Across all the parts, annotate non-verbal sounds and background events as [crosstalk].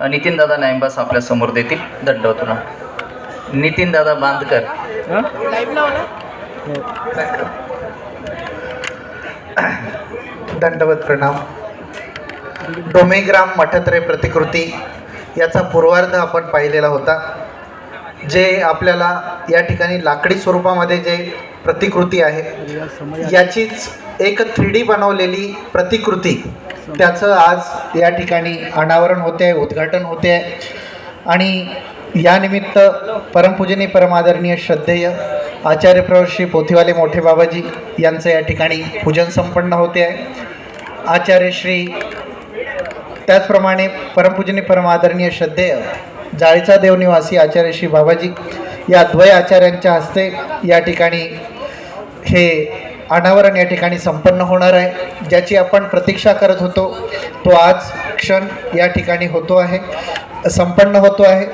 नितीन दादा नाईंबास आपल्यासमोर देतील. दंडवतुला नितीन दादा बांधकर दंडवत प्रणाम. डोमेग्राम मठत्रे प्रतिकृती याचा पूर्वार्ध आपण पाहिलेला होता. जे आपल्याला या ठिकाणी लाकडी स्वरूपामध्ये जे प्रतिकृती आहे याचीच एक थ्री डी बनवलेली प्रतिकृती त्याचं आज या ठिकाणी अनावरण होते आहे उद्घाटन होते आहे आणि यानिमित्त परमपूजनी परमादरणीय श्रद्धेय आचार्य प्रवर श्री पोथीवाले मोठे बाबाजी यांचं या ठिकाणी पूजन संपन्न होते आहे आचार्य श्री त्याचप्रमाणे परमपूजनी परमादरणीय श्रद्धेय जाळीचा देवनिवासी आचार्य श्री बाबाजी या द्वय आचार्यांच्या हस्ते या ठिकाणी हे अनावरण या ठिकाणी संपन्न होणार आहे. ज्याची आपण प्रतीक्षा करत होतो तो आज क्षण या ठिकाणी होतो आहे. संपन्न होतो आहे.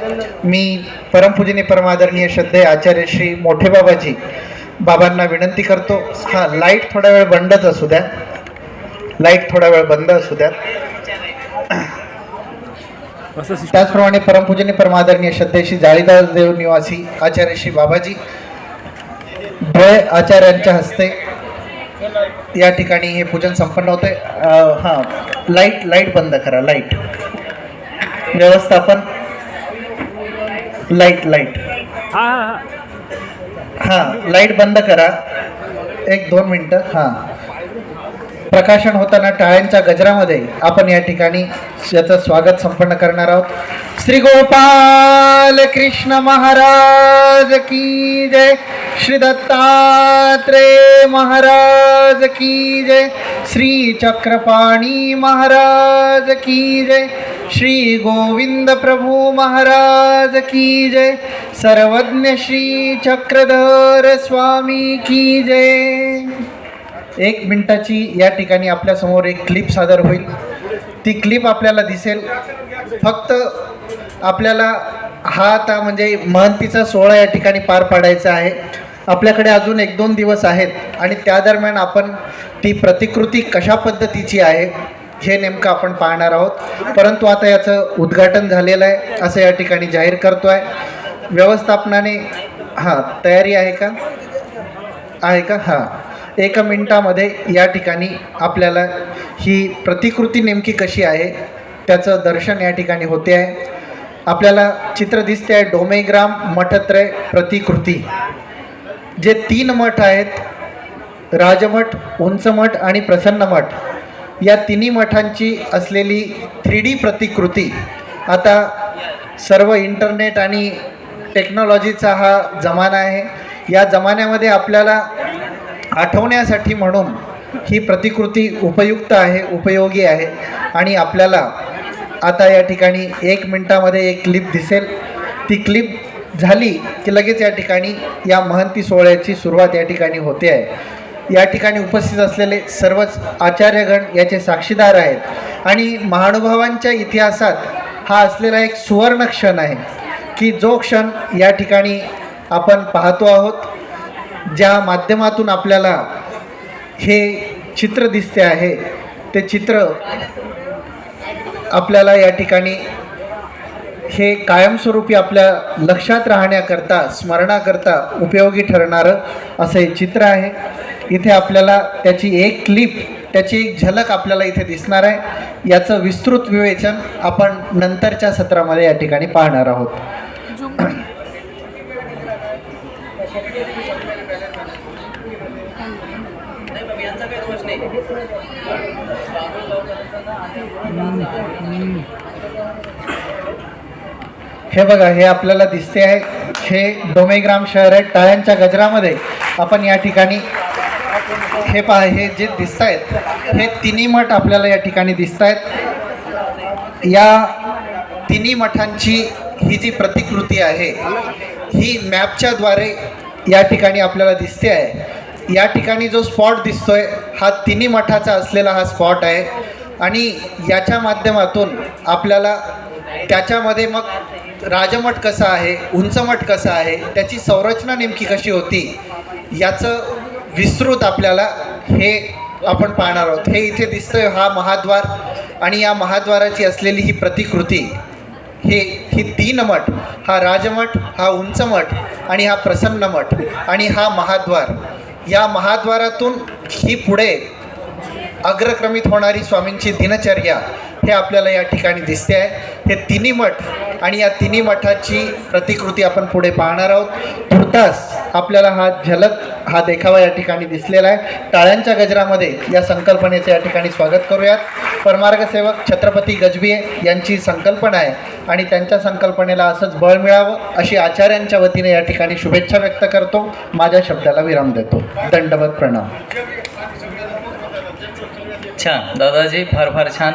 मी परमपूजनी परमादरणीय श्रद्धे आचार्य श्री मोठे बाबाजी बाबांना विनंती करतो. हां लाइट थोडा वेळ बंदच असू द्या. लाइट थोडा वेळ बंद असू द्या. त्याचप्रमाणे परमपूजनी परमादरणीय श्रद्धेशी जाळीदास देव निवासी आचार्य श्री बाबाजी द्वय आचार्यांच्या हस्ते या ठिकाणी हे पूजन संपन्न होते हां लाइट लाइट बंद करा लाइट व्यवस्थापन. लाइट लाइट हा हा हा. हां लाइट बंद करा. एक दोन मिनटं हां. प्रकाशन होताना टाळ्यांच्या गजरामध्ये आपण या ठिकाणी याचं स्वागत संपन्न करणार आहोत. श्री गोपाल कृष्ण महाराज की जय. श्री दत्तात्रेय महाराज की जय। श्री चक्रपाणी महाराज की जय। श्री गोविंद प्रभू महाराज की जय। सर्वज्ञ श्री चक्रधर स्वामी की जय। एक मिनिटाची या ठिकाणी आपल्यासमोर एक क्लिप सादर होईल. ती क्लिप आपल्याला दिसेल. फक्त आपल्याला हा आता म्हणजे महंतीचा सोहळा या ठिकाणी पार पाडायचा आहे. आपल्याकडे अजून एक दोन दिवस आहेत आणि त्या दरम्यान आपण ती प्रतिकृती कशा पद्धतीची आहे हे नेमकं आपण पाहणार आहोत. परंतु आता याचं उद्घाटन झालेलं आहे असं या ठिकाणी जाहीर करतो आहे व्यवस्थापनाने हां तयारी आहे का? आहे का? हां. एका मिनटामध्ये या ठिकाणी आपल्याला ही प्रतिकृती नेमकी कशी आहे त्याचं दर्शन या ठिकाणी होते आहे. आपल्याला चित्र दिसते आहे डोमेग्राम मठत्रय प्रतिकृती. जे तीन मठ आहेत राजमठ उंचमठ आणि प्रसन्न मठ या तिन्ही मठांची असलेली थ्री डी प्रतिकृती आता सर्व इंटरनेट आणि टेक्नॉलॉजीचा हा जमाना आहे. या जमान्यामध्ये आपल्याला आठवण्यासाठी म्हणून ही प्रतिकृती उपयुक्त आहे उपयोगी आहे. आणि आपल्याला आता या ठिकाणी एक मिनटामध्ये एक क्लिप दिसेल. ती क्लिप झाली की लगेच या ठिकाणी या महंती सोहळ्याची सुरुवात या ठिकाणी होते आहे. या ठिकाणी उपस्थित असलेले सर्वच आचार्यगण याचे साक्षीदार आहेत. आणि महानुभावांच्या इतिहासात हा असलेला एक सुवर्ण क्षण आहे की जो क्षण या ठिकाणी आपण पाहतो आहोत ज्या माध्यमातून आपल्याला हे चित्र दिसते आहे. ते चित्र आपल्याला या ठिकाणी हे कायमस्वरूपी आपल्या लक्षात राहण्याकरता स्मरणाकरता उपयोगी ठरणारं असं हे चित्र आहे. इथे आपल्याला त्याची एक क्लिप त्याची एक झलक आपल्याला इथे दिसणार आहे. याचं विस्तृत विवेचन आपण नंतरच्या सत्रामध्ये या ठिकाणी पाहणार आहोत. [clears throat] हे बघा हे आपल्याला दिसते आहे. हे डोमेग्राम शहर आहे. टाळ्यांच्या गजरामध्ये आपण या ठिकाणी हे पहा हे जे दिसत आहेत हे तिन्ही मठ आपल्याला या ठिकाणी दिसत आहेत या तिन्ही मठांची ही जी प्रतिकृती आहे ही मॅपच्याद्वारे या ठिकाणी आपल्याला दिसते आहे. या ठिकाणी जो स्पॉट दिसतोय हा तिन्ही मठाचा असलेला हा स्पॉट आहे. आणि याच्या माध्यमातून आपल्याला त्याच्यामध्ये मग राजमठ कसा आहे? उंचमठ कसा आहे? त्याची संरचना नेमकी कशी होती? याचं विस्तृत आपल्याला हे आपण पाहणार आहोत. हे इथे दिसतंय हा महाद्वार आणि या महाद्वाराची असलेली ही प्रतिकृती. हे ही तीन मठ हा राजमठ हा उंच मठ आणि हा प्रसन्न मठ आणि हा महाद्वार. या महाद्वारातून ही पुढे अग्रक्रमित होणारी स्वामींची दिनचर्या हे आपल्याला या ठिकाणी दिसते आहे. हे तिन्ही मठ आणि या तिन्ही मठाची प्रतिकृती आपण पुढे पाहणार आहोत. तुर्तास आपल्याला हा झलक हा देखावा या ठिकाणी दिसलेला आहे. टाळ्यांच्या गजरामध्ये या संकल्पनेचं या ठिकाणी स्वागत करूयात. परमार्गसेवक छत्रपती गजबिये यांची संकल्पना आहे आणि त्यांच्या संकल्पनेला असंच बळ मिळावं अशी आचार्यांच्या वतीने या ठिकाणी शुभेच्छा व्यक्त करतो. माझ्या शब्दाला विराम देतो. दंडवत प्रणाम. छान. दादाजी फार फार छान.